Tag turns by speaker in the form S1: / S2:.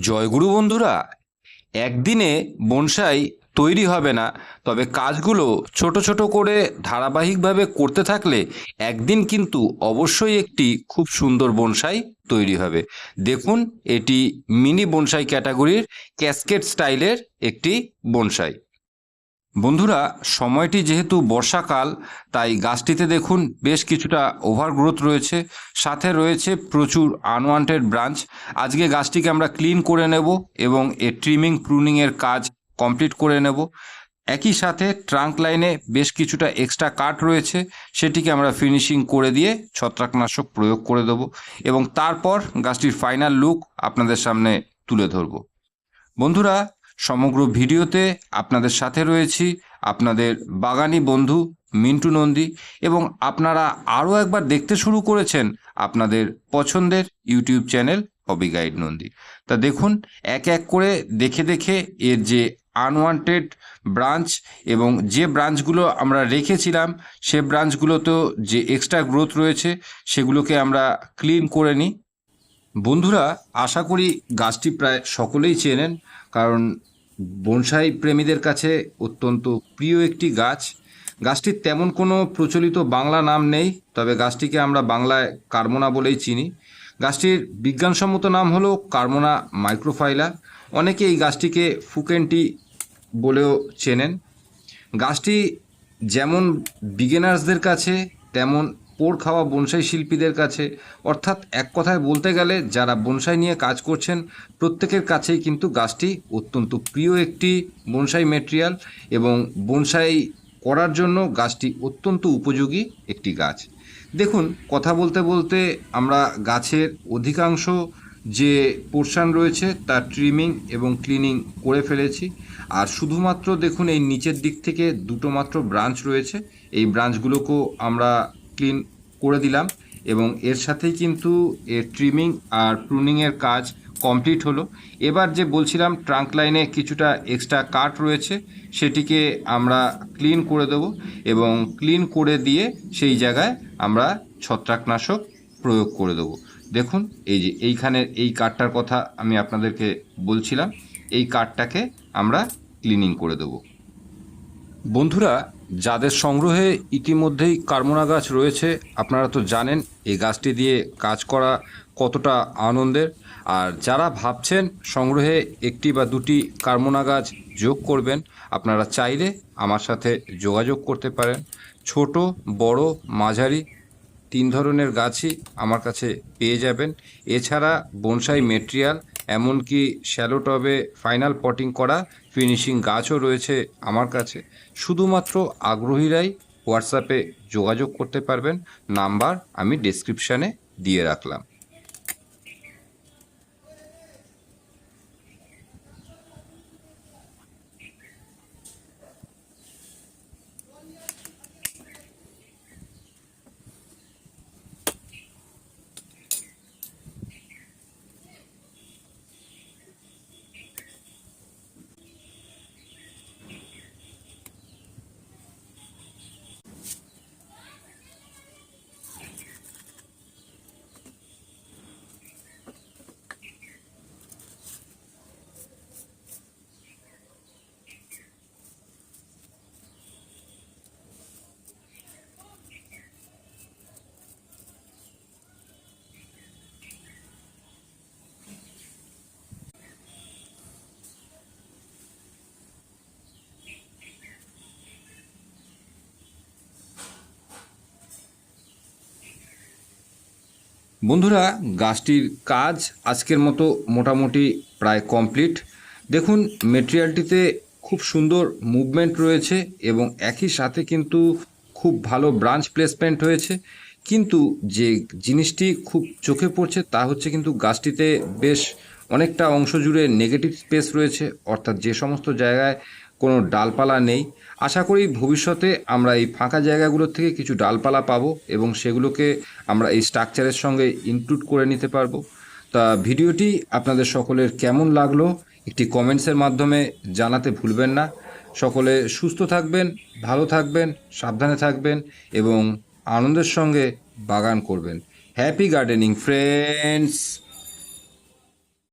S1: জয়গুরু বন্ধুরা, একদিনে বনসাই তৈরি হবে না, তবে কাজগুলো ছোট ছোট করে ধারাবাহিকভাবে করতে থাকলে একদিন কিন্তু অবশ্যই একটি খুব সুন্দর বনসাই তৈরি হবে। দেখুন, এটি মিনি বনসাই ক্যাটাগরির ক্যাসকেট স্টাইলের একটি বনসাই। বন্ধুরা, সময়টি যেহেতু বর্ষাকাল, তাই গাছটিতে দেখুন বেশ কিছুটা ওভারগ্রোথ রয়েছে। সাথে রয়েছে প্রচুর আনওয়ান্টেড ব্রাঞ্চ আজকে গাছটিকে আমরা ক্লিন করে নেব এবং এর ট্রিমিং প্রুনিংয়ের কাজ কমপ্লিট করে নেব। একই সাথে ট্রাঙ্ক লাইনে বেশ কিছুটা এক্সট্রা কাট রয়েছে, সেটিকে আমরা ফিনিশিং করে দিয়ে ছত্রাকনাশক প্রয়োগ করে দেব এবং তারপর গাছটির ফাইনাল লুক আপনাদের সামনে তুলে ধরব। বন্ধুরা সমগ্র ভিডিওতে আপনাদের সাথে রয়েছি আপনাদের বাগানি বন্ধু মিন্টু নন্দী এবং আপনারা আরও একবার দেখতে শুরু করেছেন আপনাদের পছন্দের YouTube channel hobby guide Nandi. তা দেখুন, এক এক করে দেখে দেখে এর যে আনওয়ান্টেড ব্রাঞ্চ এবং যে ব্রাঞ্চগুলো আমরা রেখেছিলাম, সে ব্রাঞ্চগুলোতেও যে এক্সট্রা গ্রোথ রয়েছে, সেগুলোকে আমরা ক্লিন করে নিই। বন্ধুরা, আশা করি গাছটি প্রায় সকলেই চেনেন কারণ বনসাই প্রেমীদের কাছে অত্যন্ত প্রিয় একটি গাছ। গাছটির তেমন কোনো প্রচলিত বাংলা নাম নেই, তবে গাছটিকে আমরা বাংলায় কার্মোনা বলেই চিনি। গাছটির বিজ্ঞানসম্মত নাম হলো কার্মোনা মাইক্রোফাইলা অনেকে এই গাছটিকে ফুকেনটি বলেও চেনেন। গাছটি যেমন বিগেনার্সদের কাছে, তেমন পোড় খাওয়া বনসাই শিল্পীদের কাছে। অর্থাৎ এক কথায় বলতে গেলে, যারা বনসাই নিয়ে কাজ করছেন, প্রত্যেকের কাছেই কিন্তু গাছটি অত্যন্ত প্রিয় একটি বনসাই মেটেরিয়াল এবং বনসাই করার জন্য গাছটি অত্যন্ত উপযোগী একটি গাছ। দেখুন, কথা বলতে বলতে আমরা গাছের অধিকাংশ যে পোর্শন রয়েছে, তার ট্রিমিং এবং ক্লিনিং করে ফেলেছি। আর শুধুমাত্র দেখুন, এই নিচের দিক থেকে দুটো মাত্র ব্রাঞ্চ রয়েছে। এই ব্রাঞ্চগুলোকেও আমরা ক্লিন করে দিলাম এবং এর সাথেই কিন্তু এর ট্রিমিং আর প্রুনিংয়ের কাজ কমপ্লিট হলো। এবার যে বলছিলাম ট্রাঙ্ক লাইনে কিছুটা এক্সট্রা কাট রয়েছে, সেটিকে আমরা ক্লিন করে দেবো এবং ক্লিন করে দিয়ে সেই জায়গায় আমরা ছত্রাকনাশক প্রয়োগ করে দেবো। দেখুন, এই যে এইখানের এই কাঠটার কথা আমি আপনাদেরকে বলছিলাম, এই কাঠটাকে আমরা ক্লিনিং করে দেবো। বন্ধুরা, যাদের সংগ্রহে ইতিমধ্যেই কার্মোনা গাছ রয়েছে, আপনারা তো জানেন এই গাছটি দিয়ে কাজ করা কতটা আনন্দের। আর যারা ভাবছেন সংগ্রহে একটি বা দুটি কার্মোনা গাছ যোগ করবেন, আপনারা চাইলে আমার সাথে যোগাযোগ করতে পারেন। ছোট, বড়, মাঝারি তিন ধরনের গাছই আমার কাছে পেয়ে যাবেন। এছাড়া বনসাই মেটেরিয়াল এমনকি শ্যালো টবে ফাইনাল পটিং করা ফিনিশিং গাছও রয়েছে আমার কাছে। শুধুমাত্র আগ্রহীরাই হোয়াটসঅ্যাপে যোগাযোগ করতে পারবেন। নাম্বার আমি ডিসক্রিপশানে দিয়ে রাখলাম। বন্ধুরা, গাছটির কাজ আজকের মতো মোটামুটি প্রায় কমপ্লিট। দেখুন, মেটেরিয়ালটিতে খুব সুন্দর মুভমেন্ট রয়েছে এবং একই সাথে কিন্তু খুব ভালো ব্রাঞ্চ প্লেসমেন্ট হয়েছে। কিন্তু যে জিনিসটি খুব চোখে পড়ছে তা হচ্ছে কিন্তু গাছটিতে বেশ অনেকটা অংশ জুড়ে নেগেটিভ স্পেস রয়েছে, অর্থাৎ যে সমস্ত জায়গায় কোনো ডালপালা নেই। আশা করি ভবিষ্যতে আমরা এই ফাঁকা জায়গাগুলোর থেকে কিছু ডালপালা পাবো এবং সেগুলোকে আমরা এই স্ট্রাকচারের সঙ্গে ইনক্লুড করে নিতে পারব। তা ভিডিওটি আপনাদের সকলের কেমন লাগল, একটি কমেন্টসের মাধ্যমে জানাতে ভুলবেন না। সকলে সুস্থ থাকবেন, ভালো থাকবেন, সাবধানে থাকবেন এবং আনন্দের সঙ্গে বাগান করবেন। Happy gardening friends